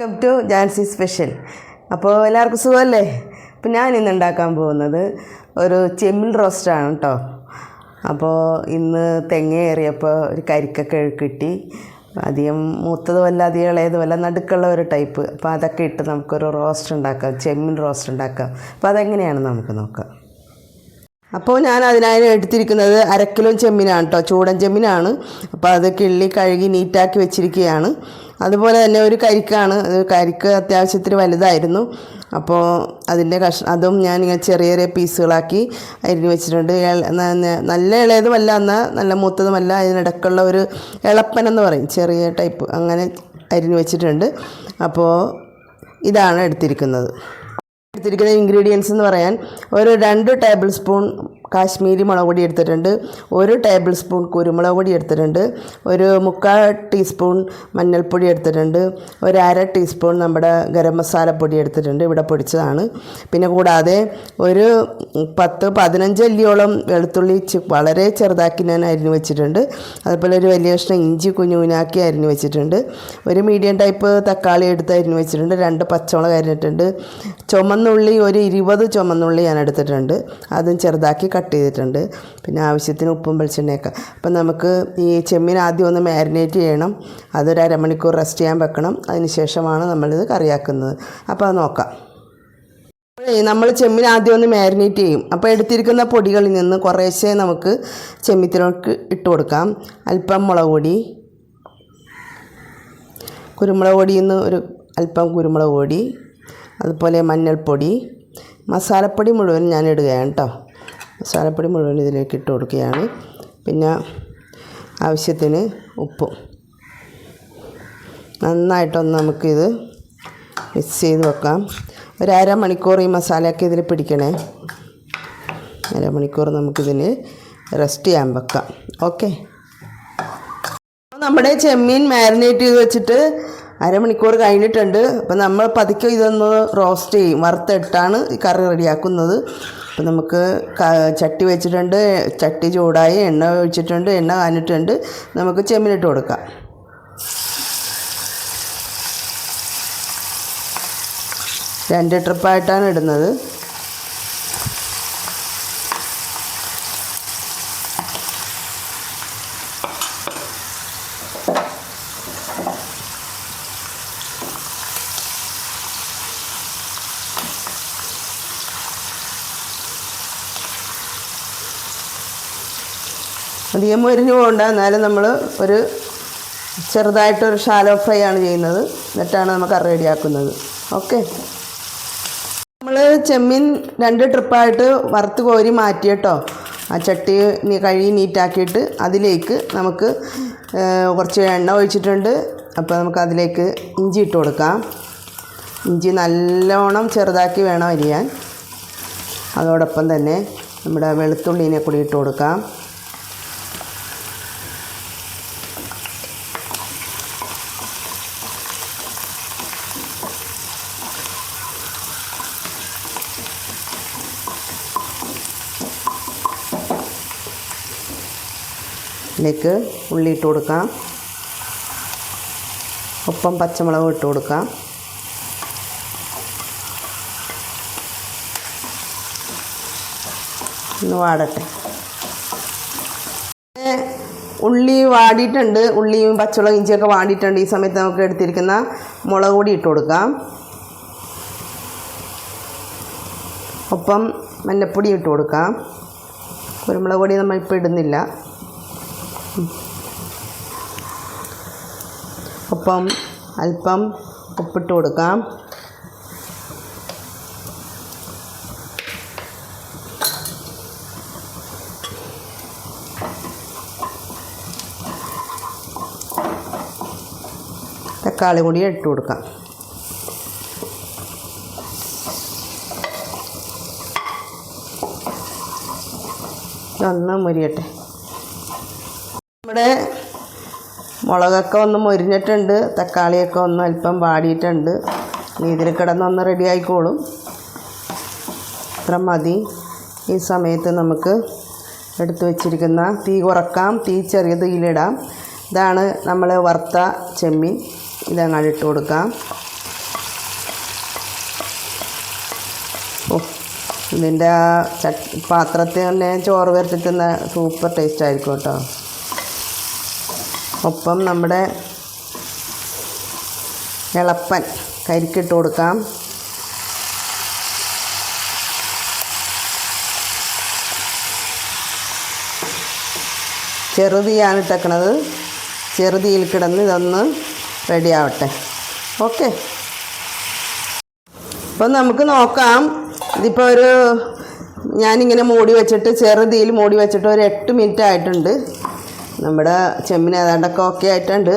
Welcome to Jancy special അപ്പോൾ എല്ലാവർക്കും സുഖമല്ലേ? അപ്പോൾ ഞാൻ ഇന്ന് ഉണ്ടാക്കാൻ പോകുന്നത് ഒരു ചെമ്മീൻ റോസ്റ്റാണ് കേട്ടോ. അപ്പോൾ ഇന്ന് തെങ്ങ ഏറിയപ്പോൾ ഒരു കരിക്കൊക്കെ കിട്ടി. അധികം മൂത്തതുമല്ല അധികം ഇളയതുമല്ല നടുക്കുള്ള ഒരു ടൈപ്പ്. അപ്പോൾ അതൊക്കെ ഇട്ട് നമുക്കൊരു റോസ്റ്റ് ഉണ്ടാക്കാം ചെമ്മിൻ റോസ്റ്റ് ഉണ്ടാക്കാം. അപ്പോൾ അതെങ്ങനെയാണെന്ന് നമുക്ക് നോക്കാം. അപ്പോൾ ഞാൻ അതിനായി എടുത്തിരിക്കുന്നത് അരക്കിലോ കിലോ ചെമ്മീനാണ് കേട്ടോ ചൂടൻ ചെമ്മീനാണ്. അപ്പോൾ അത് കിള്ളി കഴുകി നീറ്റാക്കി വെച്ചിരിക്കുകയാണ്. അതുപോലെ തന്നെ ഒരു കരിക്കാണ്. കരിക്ക് അത്യാവശ്യത്തിന് വലുതായിരുന്നു. അപ്പോൾ അതിന്റെ കഷ അതും ഞാൻ ഇങ്ങനെ ചെറിയ ചെറിയ പീസുകളാക്കി അരിഞ്ഞ് വെച്ചിട്ടുണ്ട്. നല്ല ഇളയതുമല്ല. എന്നാൽ നല്ല മൂത്തതുമല്ല. അതിനിടക്കുള്ള ഒരു ഇളപ്പൻ എന്ന് പറയും. ചെറിയ ടൈപ്പ്. അങ്ങനെ അരിഞ്ഞ് വെച്ചിട്ടുണ്ട്. അപ്പോൾ ഇതാണ് എടുത്തിരിക്കുന്നത്. എടുത്തിരിക്കുന്ന ഇൻഗ്രീഡിയൻസ് എന്ന് പറയാൻ ഒരു രണ്ട് ടേബിൾ സ്പൂൺ കാശ്മീരി മുളക് പൊടി എടുത്തിട്ടുണ്ട്. ഒരു ടേബിൾ സ്പൂൺ കുരുമുളക് പൊടി എടുത്തിട്ടുണ്ട്. ഒരു മുക്കാൽ ടീസ്പൂൺ മഞ്ഞൾപ്പൊടി എടുത്തിട്ടുണ്ട്. ഒരു അര ടീസ്പൂൺ നമ്മുടെ ഗരം മസാലപ്പൊടി എടുത്തിട്ടുണ്ട്. ഇവിടെ പൊടിച്ചതാണ്. പിന്നെ കൂടാതെ ഒരു പത്ത് പതിനഞ്ച് അല്ലിയോളം വെളുത്തുള്ളി വളരെ ചെറുതാക്കി ഞാൻ അരിഞ്ഞു വെച്ചിട്ടുണ്ട്. അതുപോലെ ഒരു വലിയ കഷ്ണം ഇഞ്ചി കുഞ്ഞു കുഞ്ഞാക്കി അരിഞ്ഞു വെച്ചിട്ടുണ്ട്. ഒരു മീഡിയം ടൈപ്പ് തക്കാളി എടുത്ത് അരിഞ്ഞു വെച്ചിട്ടുണ്ട്. രണ്ട് പച്ചമുളക് അരിഞ്ഞിട്ടുണ്ട്. ചുമന്നുള്ളി ഒരു ഇരുപത് ചുമന്നുള്ളി ഞാൻ എടുത്തിട്ടുണ്ട്. അതും ചെറുതാക്കി കട്ട് ചെയ്തിട്ടുണ്ട്. പിന്നെ ആവശ്യത്തിന് ഉപ്പും വെളിച്ചെണ്ണയൊക്കെ. അപ്പം നമുക്ക് ഈ ചെമ്മീൻ ആദ്യം ഒന്ന് മാരിനേറ്റ് ചെയ്യണം. അതൊരു അരമണിക്കൂർ റെസ്റ്റ് ചെയ്യാൻ വെക്കണം. അതിന് ശേഷമാണ് നമ്മളിത് കറിയാക്കുന്നത്. അപ്പോൾ അത് നോക്കാം. നമ്മൾ ചെമ്മീൻ ആദ്യം ഒന്ന് മാരിനേറ്റ് ചെയ്യും. അപ്പോൾ എടുത്തിരിക്കുന്ന പൊടികളിൽ നിന്ന് കുറേശ്ശെ നമുക്ക് ചെമ്മീത്തിലേക്ക് ഇട്ട് കൊടുക്കാം. അല്പം മുളക് പൊടി. കുരുമുളക് പൊടിയിൽ നിന്ന് ഒരു അല്പം കുരുമുളക് പൊടി. അതുപോലെ മഞ്ഞൾപ്പൊടി. മസാലപ്പൊടി മുഴുവൻ ഞാൻ ഇടുകയാണ് കേട്ടോ. മസാലപ്പൊടി മുഴുവൻ ഇതിലേക്ക് ഇട്ട് കൊടുക്കുകയാണ്. പിന്നെ ആവശ്യത്തിന് ഉപ്പും. നന്നായിട്ടൊന്ന് നമുക്കിത് മിക്സ് ചെയ്ത് വെക്കാം. ഒരു അരമണിക്കൂർ ഈ മസാലയൊക്കെ ഇതിൽ പിടിക്കണേ. അരമണിക്കൂർ നമുക്കിതിന് റെസ്റ്റ് ചെയ്യാൻ വെക്കാം. ഓക്കെ. നമ്മുടെ ചെമ്മീൻ മാരിനേറ്റ് ചെയ്ത് വെച്ചിട്ട് അരമണിക്കൂർ കഴിഞ്ഞിട്ടുണ്ട്. അപ്പം നമ്മൾ പതുക്കെ ഇതൊന്ന് റോസ്റ്റ് ചെയ്യും. വറുത്തിട്ടാണ് കറി റെഡിയാക്കുന്നത്. അപ്പം നമുക്ക് ചട്ടി വെച്ചിട്ടുണ്ട്. ചട്ടി ചൂടായി എണ്ണ ഒഴിച്ചിട്ടുണ്ട്. എണ്ണ കാഞ്ഞിട്ടുണ്ട്. നമുക്ക് ചെമ്മിനിട്ട് കൊടുക്കാം. രണ്ട് ട്രിപ്പായിട്ടാണ് ഇടുന്നത്. അധികം മൊരിഞ്ഞു പോകണ്ട. എന്നാലും നമ്മൾ ഒരു ചെറുതായിട്ടൊരു ഷാലോ ഫ്രൈ ആണ് ചെയ്യുന്നത്. എന്നിട്ടാണ് നമുക്ക് റെഡിയാക്കുന്നത് ഓക്കെ നമ്മൾ ചെമ്മീൻ രണ്ട് ട്രിപ്പായിട്ട് വറുത്ത് കോരി മാറ്റി കേട്ടോ ആ ചട്ടി കഴുകി നീറ്റാക്കിയിട്ട് അതിലേക്ക് നമുക്ക് കുറച്ച് എണ്ണ ഒഴിച്ചിട്ടുണ്ട്. അപ്പോൾ നമുക്ക് അതിലേക്ക് ഇഞ്ചി ഇട്ട് കൊടുക്കാം. ഇഞ്ചി നല്ലോണം ചെറുതാക്കി വേണം അരിയാൻ. അതോടൊപ്പം തന്നെ നമ്മുടെ വെളുത്തുള്ളിനെ കൂടി ഇട്ട് കൊടുക്കാം. ഇതിലേക്ക് ഉള്ളി ഇട്ട് കൊടുക്കാം. ഒപ്പം പച്ചമുളക് ഇട്ട് കൊടുക്കാം. ഒന്ന് വാടട്ടെ. ഉള്ളി വാടിയിട്ടുണ്ട്. ഉള്ളിയും പച്ചമുളകും ഇഞ്ചിയൊക്കെ വാടിയിട്ടുണ്ട്. ഈ സമയത്ത് നമുക്ക് എടുത്തിരിക്കുന്ന മുളക് പൊടി ഇട്ട് കൊടുക്കാം. ഒപ്പം മഞ്ഞപ്പൊടി ഇട്ട് കൊടുക്കാം. കുരുമുളക് പൊടി നമ്മളിപ്പോൾ ഇടുന്നില്ല. ഒപ്പം അല്പം ഉപ്പിട്ട് കൊടുക്കാം. തക്കാളി കൂടി ഇട്ട് കൊടുക്കാം. ഇതൊന്ന് മുരിയട്ടെ. ഇവിടെ മുളകൊക്കെ ഒന്ന് മൊരിഞ്ഞിട്ടുണ്ട് തക്കാളിയൊക്കെ ഒന്ന് അല്പം വാടിയിട്ടുണ്ട്. ഇതിൽ കിടന്നൊന്ന് റെഡി ആയിക്കോളും. അത്ര മതി. ഈ സമയത്ത് നമുക്ക് എടുത്തു വച്ചിരിക്കുന്ന തീ കുറക്കാം. തീ ചെറിയ തീയിലിടാം. ഇതാണ് നമ്മൾ വറുത്ത ചെമ്മീൻ. ഇതങ്ങാട് ഇട്ട് കൊടുക്കാം. ഓ ഇതിന്റെ പാത്രത്തിൽ തന്നെ ചോറ് വരച്ചിട്ടുന്ന സൂപ്പർ ടേസ്റ്റ് ആയിരിക്കും കേട്ടോ. ഒപ്പം നമ്മുടെ ഇളപ്പൻ കരിക്കിട്ട് കൊടുക്കാം. ചെറുതിയാണ് ഇട്ടേക്കണത്. ചെറുതിയിൽ കിടന്ന് ഇതൊന്ന് റെഡി ആവട്ടെ. ഓക്കെ അപ്പം നമുക്ക് നോക്കാം. ഇതിപ്പോൾ ഒരു ഞാനിങ്ങനെ മൂടി വെച്ചിട്ട് ചെറുതിയിൽ മൂടി വെച്ചിട്ട് ഒരു എട്ട് മിനിറ്റ് ആയിട്ടുണ്ട്. നമ്മുടെ ചെമ്മിന് ഏതാണ്ടൊക്കെ ഓക്കെ ആയിട്ടുണ്ട്.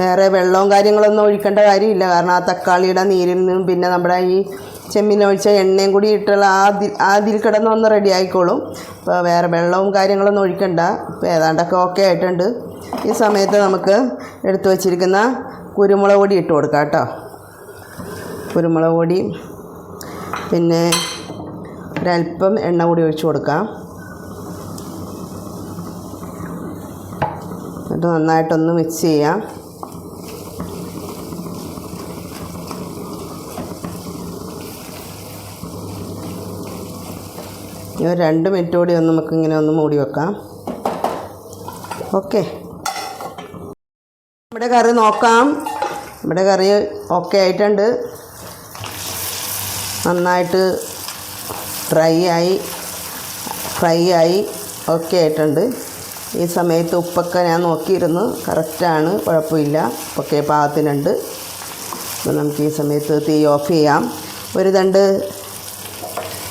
വേറെ വെള്ളവും കാര്യങ്ങളൊന്നും ഒഴിക്കേണ്ട കാര്യമില്ല. കാരണം ആ തക്കാളിയുടെ നീരിൽ നിന്നും പിന്നെ നമ്മുടെ ഈ ചെമ്മീൻ ഒഴിച്ച എണ്ണയും കൂടി ഇട്ടുള്ള ആ ആദ്യം കിടന്നൊന്ന് റെഡി ആയിക്കോളും. അപ്പോൾ വേറെ വെള്ളവും കാര്യങ്ങളൊന്നും ഒഴിക്കണ്ട. ഇപ്പോൾ ഏതാണ്ടൊക്കെ ഓക്കെ ആയിട്ടുണ്ട്. ഈ സമയത്ത് നമുക്ക് എടുത്തു വച്ചിരിക്കുന്ന കുരുമുളക് പൊടി ഇട്ട് കൊടുക്കാം കേട്ടോ. കുരുമുളക് പൊടി. പിന്നെ ഒരല്പം എണ്ണ കൂടി ഒഴിച്ചു കൊടുക്കാം. എന്നിട്ട് നന്നായിട്ടൊന്ന് മിക്സ് ചെയ്യാം. ഒരു രണ്ട് മിനിറ്റ് കൂടി ഒന്ന് നമുക്ക് ഇങ്ങനെ ഒന്ന് മൂടി വെക്കാം. ഓക്കെ നമ്മുടെ കറി നോക്കാം. നമ്മുടെ കറി ഓക്കെ ആയിട്ടുണ്ട്. നന്നായിട്ട് ഡ്രൈ ആയി ഫ്രൈ ആയി ഓക്കെ ആയിട്ടുണ്ട്. ഈ സമയത്ത് ഉപ്പൊക്കെ ഞാൻ നോക്കിയിരുന്നു. കറക്റ്റാണ് കുഴപ്പമില്ല. ഉപ്പൊക്കെ പാകത്തിനുണ്ട്. അപ്പോൾ നമുക്ക് ഈ സമയത്ത് തീ ഓഫ് ചെയ്യാം. ഒരു രണ്ട്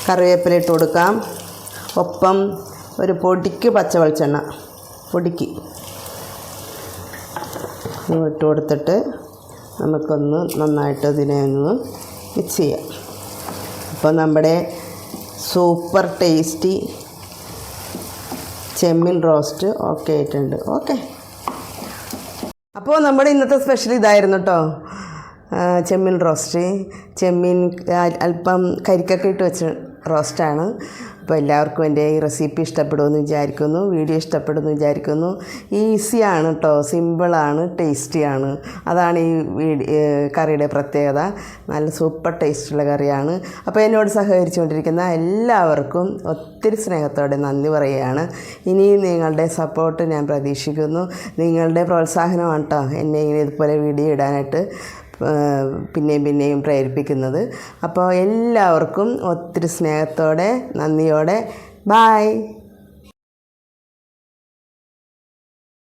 കറിവേപ്പില ഇട്ട് കൊടുക്കാം. ഒപ്പം ഒരു പൊടിക്ക് പച്ച വെളിച്ചെണ്ണ പൊടിക്ക് ഇട്ട് കൊടുത്തിട്ട് നമുക്കൊന്ന് നന്നായിട്ട് ഇതിനെ ഒന്ന് മിക്സ് ചെയ്യാം. അപ്പോൾ നമ്മുടെ സൂപ്പർ ടേസ്റ്റി ചെമ്മീൻ റോസ്റ്റ് ഓക്കെ ആയിട്ടുണ്ട്. ഓക്കെ. അപ്പോൾ നമ്മുടെ ഇന്നത്തെ സ്പെഷ്യൽ ഇതായിരുന്നു കേട്ടോ ചെമ്മീൻ റോസ്റ്റ്. ചെമ്മീൻ അല്പം കരിക്കൊക്കെ ഇട്ട് വെച്ച റോസ്റ്റാണ്. അപ്പോൾ എല്ലാവർക്കും എന്റെ ഈ റെസിപ്പി ഇഷ്ടപ്പെടുമെന്ന് വിചാരിക്കുന്നു വീഡിയോ ഇഷ്ടപ്പെടുമെന്ന് വിചാരിക്കുന്നു. ഈസിയാണ് കേട്ടോ സിമ്പിളാണ് ടേസ്റ്റിയാണ്. അതാണ് ഈ കറിയുടെ പ്രത്യേകത. നല്ല സൂപ്പർ ടേസ്റ്റുള്ള കറിയാണ്. അപ്പോൾ എന്നോട് സഹകരിച്ചുകൊണ്ടിരിക്കുന്ന എല്ലാവർക്കും ഒത്തിരി സ്നേഹത്തോടെ നന്ദി പറയുകയാണ്. ഇനിയും നിങ്ങളുടെ സപ്പോർട്ട് ഞാൻ പ്രതീക്ഷിക്കുന്നു. നിങ്ങളുടെ പ്രോത്സാഹനമാണ് കേട്ടോ എന്നെ ഇങ്ങനെ ഇതുപോലെ വീഡിയോ ഇടാനായിട്ട്. പിന്നെയും പിന്നെയും പ്രേരിപ്പിക്കുന്നത്. അപ്പോൾ എല്ലാവർക്കും ഒത്തിരി സ്നേഹത്തോടെ നന്ദിയോടെ. ബായ്